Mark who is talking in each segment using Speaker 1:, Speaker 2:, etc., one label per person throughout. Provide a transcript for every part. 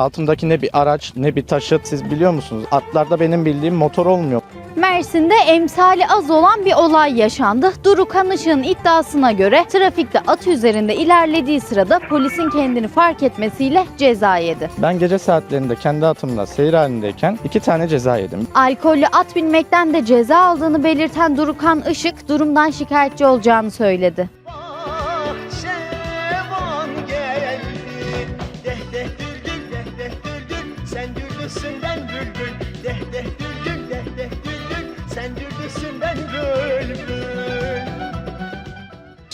Speaker 1: Altımdaki ne bir araç ne bir taşıt siz biliyor musunuz? Atlarda benim bildiğim motor olmuyor.
Speaker 2: Mersin'de emsali az olan bir olay yaşandı. Duru Kanışık'ın iddiasına göre trafikte at üzerinde ilerlediği sırada polisin kendini fark etmesiyle ceza yedi.
Speaker 1: Ben gece saatlerinde kendi atımla seyir halindeyken iki tane ceza yedim.
Speaker 2: Alkollü at binmekten de ceza aldığını belirten Durukan Işık durumdan şikayetçi olacağını söyledi.
Speaker 3: Sen dürdüsün ben bülbül Deh deh dürgül deh deh dürgül Sen dürdüsün ben bülbül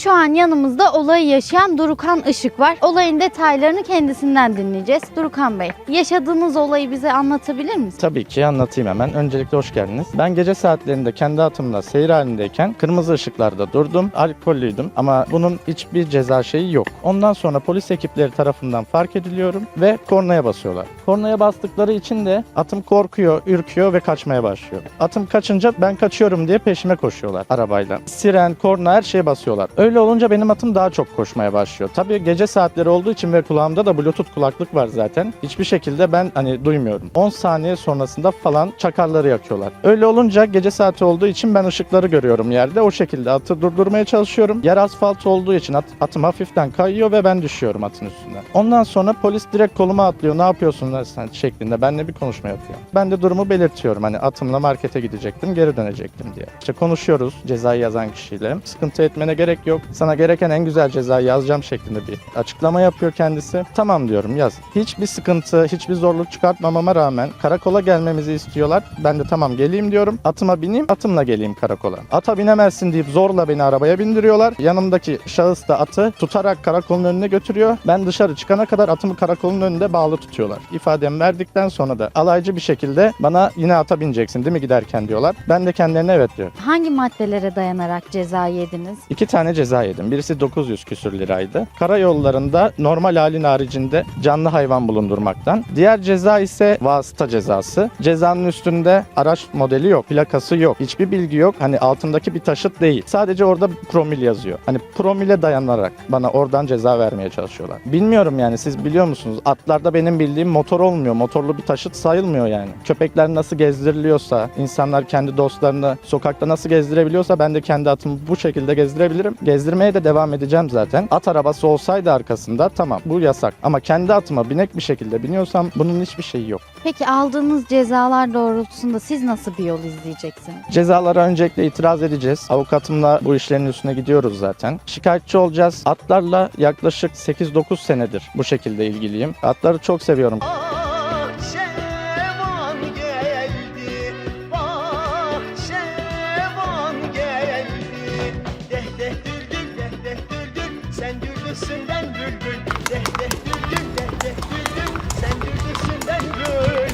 Speaker 2: Şu an yanımızda olayı yaşayan Durukan Işık var. Olayın detaylarını kendisinden dinleyeceğiz. Durukan Bey, yaşadığınız olayı bize anlatabilir misiniz?
Speaker 1: Tabii ki anlatayım hemen. Öncelikle hoş geldiniz. Ben gece saatlerinde kendi atımla seyir halindeyken kırmızı ışıklarda durdum. Alkollüydüm ama bunun hiçbir ceza şeyi yok. Ondan sonra polis ekipleri tarafından fark ediliyorum ve kornaya basıyorlar. Kornaya bastıkları için de atım korkuyor, ürküyor ve kaçmaya başlıyor. Atım kaçınca ben kaçıyorum diye peşime koşuyorlar arabayla. Siren, korna her şeye basıyorlar. Öyle olunca benim atım daha çok koşmaya başlıyor. Tabii gece saatleri olduğu için ve kulağımda da bluetooth kulaklık var zaten. Hiçbir şekilde ben hani duymuyorum. 10 saniye sonrasında falan çakarları yakıyorlar. Öyle olunca gece saati olduğu için ben ışıkları görüyorum yerde. O şekilde atı durdurmaya çalışıyorum. Yer asfalt olduğu için at, atım hafiften kayıyor ve ben düşüyorum atın üstünden. Ondan sonra polis direkt koluma atlıyor. Ne yapıyorsun sen şeklinde benimle bir konuşma yapıyor. Ben de durumu belirtiyorum. Hani atımla markete gidecektim, geri dönecektim diye. İşte konuşuyoruz cezayı yazan kişiyle. Sıkıntı etmene gerek yok. Sana gereken en güzel cezayı yazacağım şeklinde bir açıklama yapıyor kendisi. Tamam diyorum yaz. Hiçbir sıkıntı, hiçbir zorluk çıkartmamama rağmen karakola gelmemizi istiyorlar. Ben de tamam geleyim diyorum. Atıma bineyim, atımla geleyim karakola. Ata binemezsin deyip zorla beni arabaya bindiriyorlar. Yanımdaki şahıs da atı tutarak karakolun önüne götürüyor. Ben dışarı çıkana kadar atımı karakolun önünde bağlı tutuyorlar. İfademi verdikten sonra da alaycı bir şekilde bana yine ata bineceksin değil mi giderken diyorlar. Ben de kendilerine evet diyorum.
Speaker 2: Hangi maddelere dayanarak ceza yediniz?
Speaker 1: İki tane ceza yedim. Birisi 900 küsür liraydı. Karayollarında normal halin haricinde canlı hayvan bulundurmaktan. Diğer ceza ise vasıta cezası. Cezanın üstünde araç modeli yok, plakası yok, hiçbir bilgi yok. Hani altındaki bir taşıt değil. Sadece orada promil yazıyor. Hani promile dayanarak bana oradan ceza vermeye çalışıyorlar. Bilmiyorum yani siz biliyor musunuz? Atlarda benim bildiğim motor olmuyor. Motorlu bir taşıt sayılmıyor yani. Köpekler nasıl gezdiriliyorsa, insanlar kendi dostlarını sokakta nasıl gezdirebiliyorsa ben de kendi atımı bu şekilde gezdirebilirim. Gezdirmeye de devam edeceğim zaten. At arabası olsaydı arkasında tamam bu yasak. Ama kendi atıma binek bir şekilde biniyorsam bunun hiçbir şeyi yok.
Speaker 2: Peki aldığınız cezalar doğrultusunda siz nasıl bir yol izleyeceksiniz?
Speaker 1: Cezalara öncelikle itiraz edeceğiz. Avukatımla bu işlerin üstüne gidiyoruz zaten. Şikayetçi olacağız. Atlarla yaklaşık 8-9 senedir bu şekilde ilgiliyim. Atları çok seviyorum.
Speaker 3: Bahçevan Sen dürdüsün ben bülbül Deh deh dürgül deh deh dürgül Sen dürdüsün ben bülbül